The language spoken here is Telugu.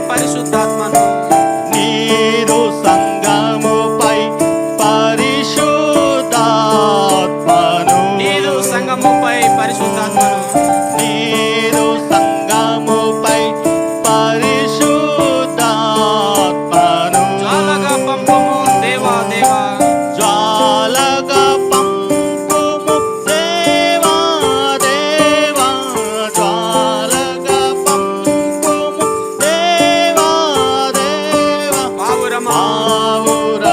పరిశుద్ధాత్మ amor.